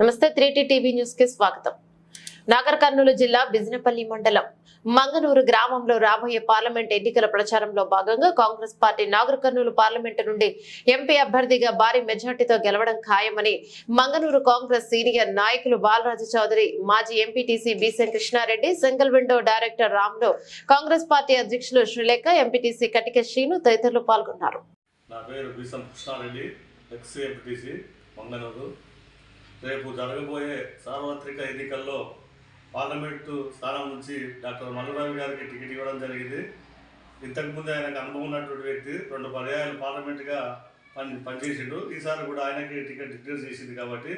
నమస్తే త్రీటీ టీవీ న్యూస్కి స్వాగతం. నాగర్ కర్నూలు జిల్లా బిజినపల్లి మండలం మంగనూరు గ్రామంలో రాబోయే పార్లమెంట్ ఎన్నికల ప్రచారంలో భాగంగా Congress party Nagar Kurnool parliament నుండి ఎంపీ అభ్యర్థిగా భారీ మెజార్టీతో గెలవడం ఖాయమని మంగనూరు కాంగ్రెస్ సీనియర్ నాయకులు బాలరాజు చౌదరి మాజీ ఎంపీటీసీ బీసెన్ కృష్ణారెడ్డి సింగిల్ విండో డైరెక్టర్ రామ్లో కాంగ్రెస్ పార్టీ అధ్యక్షులు శ్రీలేఖ ఎంపీటీసీ కటిక శ్రీను తదితరులు పాల్గొన్నారు. నా పేరు బీసం కృష్ణారెడ్డి ఎక్స్ ఎంపీటీసీ మంగనూరు. రేపు జరగబోయే సార్వత్రిక ఎన్నికల్లో పార్లమెంటు స్థానం నుంచి డాక్టర్ మల్లురావి గారికి టికెట్ ఇవ్వడం జరిగింది. ఇంతకుముందు ఆయనకు అనుభవం ఉన్నటువంటి వ్యక్తి రెండు పర్యాయాలు పార్లమెంటుగా పని పనిచేసిండు. ఈసారి కూడా ఆయనకి టికెట్ డిక్లేర్ చేసింది కాబట్టి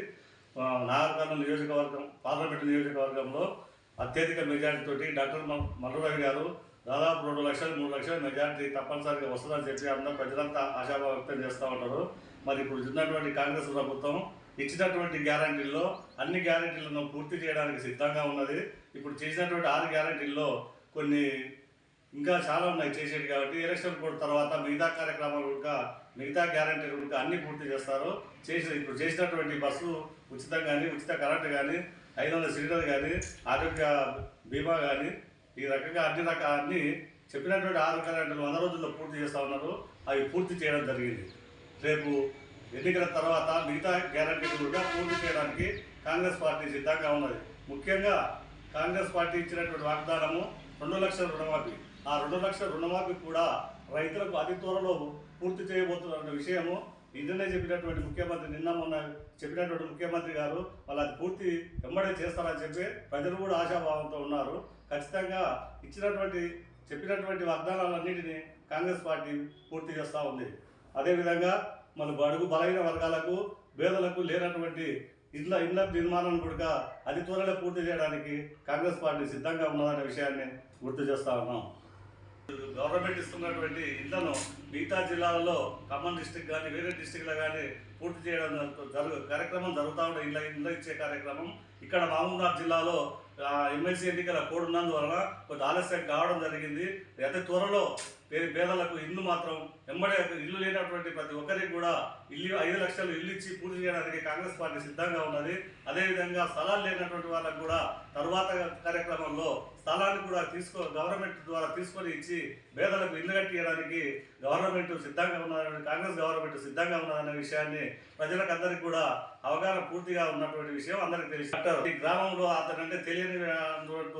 ఆ, నాగర్కర్నూలు నియోజకవర్గం పార్లమెంటు నియోజకవర్గంలో అత్యధిక మెజారిటీతో డాక్టర్ మ- గారు దాదాపు రెండు లక్షలు మూడు లక్షల మెజార్టీ తప్పనిసరిగా వస్తుందని చెప్పి అందరూ ప్రజలంతా ఆశాభావం వ్యక్తం చేస్తూ ఉంటారు మరి ఇప్పుడు ఉన్నటువంటి కాంగ్రెస్ ప్రభుత్వం ఇచ్చినటువంటి గ్యారంటీల్లో అన్ని గ్యారంటీలను పూర్తి చేయడానికి సిద్ధంగా ఉన్నది. ఇప్పుడు చేసినటువంటి ఆరు గ్యారంటీల్లో కొన్ని ఇంకా చాలా ఉన్నాయి చేసేది కాబట్టి ఎలక్షన్ కోడ్ తర్వాత మిగతా కార్యక్రమాలు కూడా మిగతా గ్యారంటీలు కూడా అన్ని పూర్తి చేస్తారు. చేసి ఇప్పుడు చేసినటువంటి బస్సు ఉచితం కానీ ఉచిత కరెంటు కానీ ఐదు వందల సిలిండర్ కానీ ఆరోగ్య బీమా కానీ ఈ రకంగా అన్ని రకాలన్నీ చెప్పినటువంటి ఆరు గ్యారంటీలు వంద రోజుల్లో పూర్తి చేస్తూ ఉన్నారు. అవి పూర్తి చేయడం జరిగింది. రేపు ఎన్నికల తర్వాత మిగతా గ్యారంటీలు కూడా పూర్తి చేయడానికి కాంగ్రెస్ పార్టీ సిద్ధంగా ఉన్నది. ముఖ్యంగా కాంగ్రెస్ పార్టీ ఇచ్చినటువంటి వాగ్దానము రెండు లక్షల రుణమాఫీ. ఆ రెండు లక్షల రుణమాఫీ కూడా రైతులకు అతి త్వరలో పూర్తి చేయబోతున్న విషయము నిన్ననే చెప్పినటువంటి ముఖ్యమంత్రి నిన్న మొన్న చెప్పినటువంటి ముఖ్యమంత్రి గారు వాళ్ళు అది పూర్తి వెంబడే చేస్తారని చెప్పి ప్రజలు కూడా ఆశాభావంతో ఉన్నారు. ఖచ్చితంగా ఇచ్చినటువంటి చెప్పినటువంటి వాగ్దానాలన్నింటినీ కాంగ్రెస్ పార్టీ పూర్తి చేస్తూ ఉంది. అదేవిధంగా మన బడుగు బలహీన వర్గాలకు పేదలకు లేనటువంటి ఇళ్ళ ఇళ్ళ నిర్మాణం కొడుక అతి త్వరలో పూర్తి చేయడానికి కాంగ్రెస్ పార్టీ సిద్ధంగా ఉన్నదనే విషయాన్ని గుర్తు చేస్తా ఉన్నాం. గవర్నమెంట్ ఇస్తున్నటువంటి ఇళ్ళను మిగతా జిల్లాలలో ఖమ్మం డిస్టిక్ కానీ వేరే డిస్టిక్లో కానీ పూర్తి చేయడం జరుగు కార్యక్రమం జరుగుతూ ఉండే ఇళ్ళ ఇళ్ళ ఇచ్చే కార్యక్రమం ఇక్కడ మహబూబ్నాథ్ జిల్లాలో ఎమ్మెల్సీ ఎన్నికల కోడ్ ఉన్నందువలన కొంచెం ఆలస్యం కావడం జరిగింది. అతి త్వరలో పేరు పేదలకు ఇల్లు మాత్రం వెంబడే ఇల్లు లేనటువంటి ప్రతి ఒక్కరికి కూడా ఇల్లు ఐదు లక్షలు ఇల్లు ఇచ్చి పూర్తి చేయడానికి కాంగ్రెస్ పార్టీ సిద్ధంగా ఉన్నది. అదేవిధంగా స్థలాలు లేనటువంటి వాళ్ళకు కూడా తరువాత కార్యక్రమంలో స్థలాన్ని కూడా తీసుకో గవర్నమెంట్ ద్వారా తీసుకొని ఇచ్చి పేదలకు ఇల్లు కట్టియడానికి గవర్నమెంట్ సిద్ధంగా ఉన్నారని కాంగ్రెస్ గవర్నమెంట్ సిద్ధంగా ఉన్నారనే విషయాన్ని ప్రజలకు అందరికీ కూడా అవగాహన పూర్తిగా ఉన్నటువంటి విషయం అందరికీ తెలుసు డాక్టర్ ఈ గ్రామంలో అతనంటే తెలియని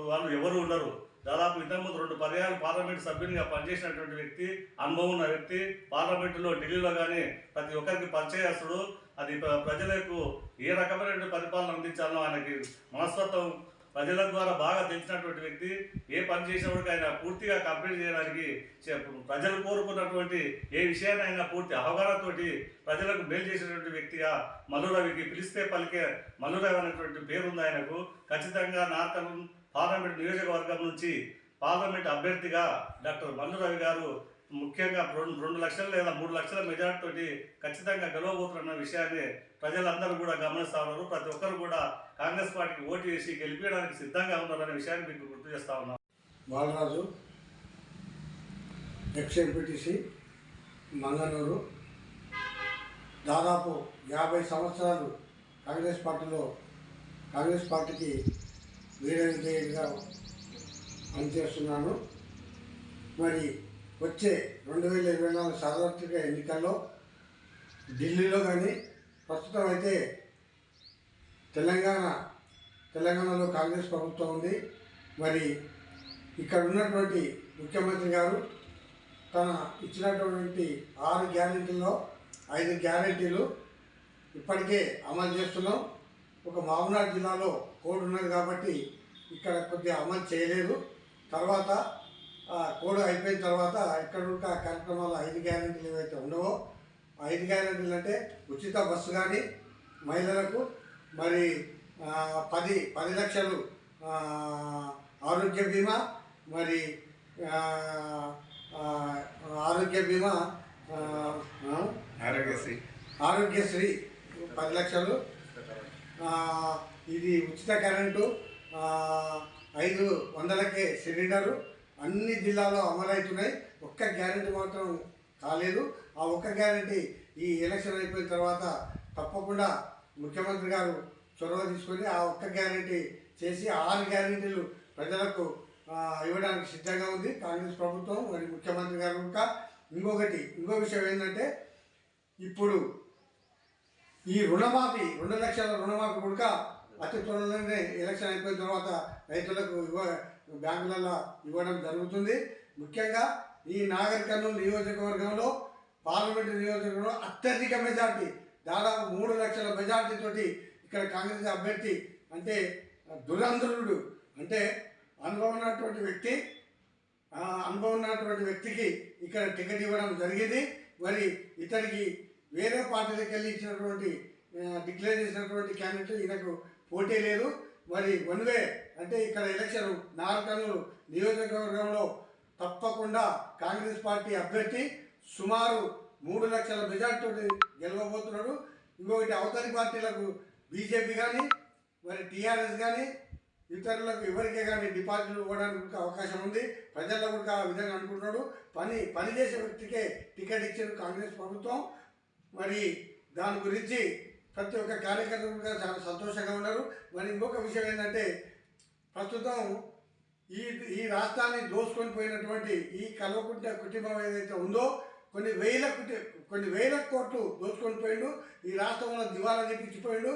వాళ్ళు ఎవరు ఉండరు. దాదాపు ఇంతకుముందు రెండు పర్యాలు పార్లమెంట్ సభ్యునిగా పనిచేసినటువంటి వ్యక్తి అనుభవం ఉన్న వ్యక్తి పార్లమెంటులో ఢిల్లీలో కానీ ప్రతి ఒక్కరికి పరిచయస్తుడు అది ప్రజలకు ఏ రకమైనటువంటి పరిపాలన అందించాలో ఆయనకి మనస్తత్వం ప్రజల ద్వారా బాగా తెలిసినటువంటి వ్యక్తి ఏ పని చేసినప్పటికీ ఆయన పూర్తిగా కంప్లీట్ చేయడానికి చే- ప్రజలు కోరుకున్నటువంటి ఏ విషయాన్ని ఆయన పూర్తి అవగాహనతోటి ప్రజలకు మేలు చేసినటువంటి వ్యక్తిగా మల్లురవికి పిలిస్తే పలికే మల్లురవి అనేటువంటి పేరుంది ఆయనకు. ఖచ్చితంగా నార్కల్ పార్లమెంట్ నియోజకవర్గం నుంచి పార్లమెంట్ అభ్యర్థిగా డాక్టర్ మల్లురవి గారు ముఖ్యంగా రెండు రెండు లక్షలు లేదా మూడు లక్షల మెజార్టీ తోటి ఖచ్చితంగా గెలవబోతున్న విషయాన్ని ప్రజలందరూ కూడా గమనిస్తా ఉన్నారు. ప్రతి ఒక్కరు కూడా కాంగ్రెస్ పార్టీకి ఓటు వేసి గెలిపించడానికి సిద్ధంగా ఉన్నారనే విషయాన్ని మీకు గుర్తు చేస్తా ఉన్నాం. బాలరాజు ఎక్స్ ఎంపీటీసీ మంగనూరు దాదాపు యాభై సంవత్సరాలు కాంగ్రెస్ పార్టీలో కాంగ్రెస్ పార్టీకి వీర పనిచేస్తున్నాను. మరి వచ్చే రెండు వేల ఇరవై నాలుగు సార్వత్రిక ఎన్నికల్లో ఢిల్లీలో కానీ ప్రస్తుతం అయితే తెలంగాణ తెలంగాణలో కాంగ్రెస్ ప్రభుత్వం ఉంది. మరి ఇక్కడ ఉన్నటువంటి ముఖ్యమంత్రి గారు తన ఇచ్చినటువంటి ఆరు గ్యారెంటీల్లో ఐదు గ్యారెంటీలు ఇప్పటికే అమలు చేస్తున్నాం. ఒక మామనాడు జిల్లాలో కోడ్ ఉన్నది కాబట్టి ఇక్కడ కొద్దిగా అమలు చేయలేదు. తర్వాత కోడ్ అయిపోయిన తర్వాత ఇక్కడ ఉన్న కార్యక్రమాలు ఐదు గ్యారెంటీలు ఏవైతే ఉండవో ఐదు గ్యారెంటీలు అంటే ఉచిత బస్సు కానీ మహిళలకు మరి ఆ, పది పది లక్షలు ఆ, ఆరోగ్య బీమా మరి ఆ, ఆ, ఆరోగ్య బీమా ఆ, ఆ, ఆరోగ్యశ్రీ. ఆరోగ్యశ్రీ పది లక్షలు. ఆ, ఇది ఉచిత కరెంటు ఆ, ఐదు వందలకే సిలిండరు. అన్ని జిల్లాలో అమలవుతున్నాయి. ఒక్క గ్యారెంటీ మాత్రం కాలేదు. ఆ ఒక్క గ్యారెంటీ ఈ ఎలక్షన్ అయిపోయిన తర్వాత తప్పకుండా ముఖ్యమంత్రి గారు చొరవ తీసుకొని ఆ ఒక్క గ్యారంటీ చేసి ఆరు గ్యారంటీలు ప్రజలకు ఇవ్వడానికి సిద్ధంగా ఉంది. కాంగ్రెస్ ప్రభుత్వం మరి ముఖ్యమంత్రి గారు ఇంకా ఇంకొకటి ఇంకో విషయం ఏంటంటే ఇప్పుడు ఈ రుణమాఫీ రెండు లక్షల రుణమాఫీ కూడా అతి త్వరలోనే ఎలక్షన్ అయిపోయిన తర్వాత రైతులకు ఇవ్వ బ్యాంకులలో ఇవ్వడం జరుగుతుంది. ముఖ్యంగా ఈ నాగర్ నియోజకవర్గంలో పార్లమెంటు నియోజకవర్గంలో అత్యధిక మెజార్టీ దాదాపు మూడు లక్షల మెజార్టీతోటి ఇక్కడ కాంగ్రెస్ అభ్యర్థి అంటే దురంధ్రుడు. అంటే అనుభవం ఉన్నటువంటి వ్యక్తి అనుభవం ఉన్నటువంటి వ్యక్తికి ఇక్కడ టికెట్ ఇవ్వడం జరిగింది. మరి ఇతనికి వేరే పార్టీలకు వెళ్ళి ఇచ్చినటువంటి డిక్లేర్ చేసినటువంటి క్యాండిడేట్ ఈయనకు పోటీ లేదు. మరి వన్ వే అంటే ఇక్కడ ఎలక్షన్ నాలుగు నియోజకవర్గంలో తప్పకుండా కాంగ్రెస్ పార్టీ అభ్యర్థి సుమారు మూడు లక్షల మెజార్టీ గెలవబోతున్నాడు. ఇంకొకటి అవతలి పార్టీలకు బీజేపీ కానీ మరి టీఆర్ఎస్ కానీ ఇతరులకు ఎవరికే కానీ డిపాజిట్లు ఇవ్వడానికి అవకాశం ఉంది. ప్రజల్లో కూడా ఆ విధంగా అనుకుంటున్నాడు. పని పని చేసే వ్యక్తికే టికెట్ ఇచ్చారు కాంగ్రెస్ ప్రభుత్వం. మరి దాని గురించి ప్రతి ఒక్క కార్యకర్తలు కూడా చాలా సంతోషంగా ఉన్నారు. మరి ఇంకొక విషయం ఏంటంటే ప్రస్తుతం ఈ ఈ రాష్ట్రాన్ని దోసుకొని పోయినటువంటి ఈ కల్వకుంట కుటుంబం ఏదైతే ఉందో కొన్ని వేల కొన్ని వేల కోట్లు దోచుకొని పోయిండు. ఈ రాష్ట్రంలో దివాలా తెప్పించిపోయిండు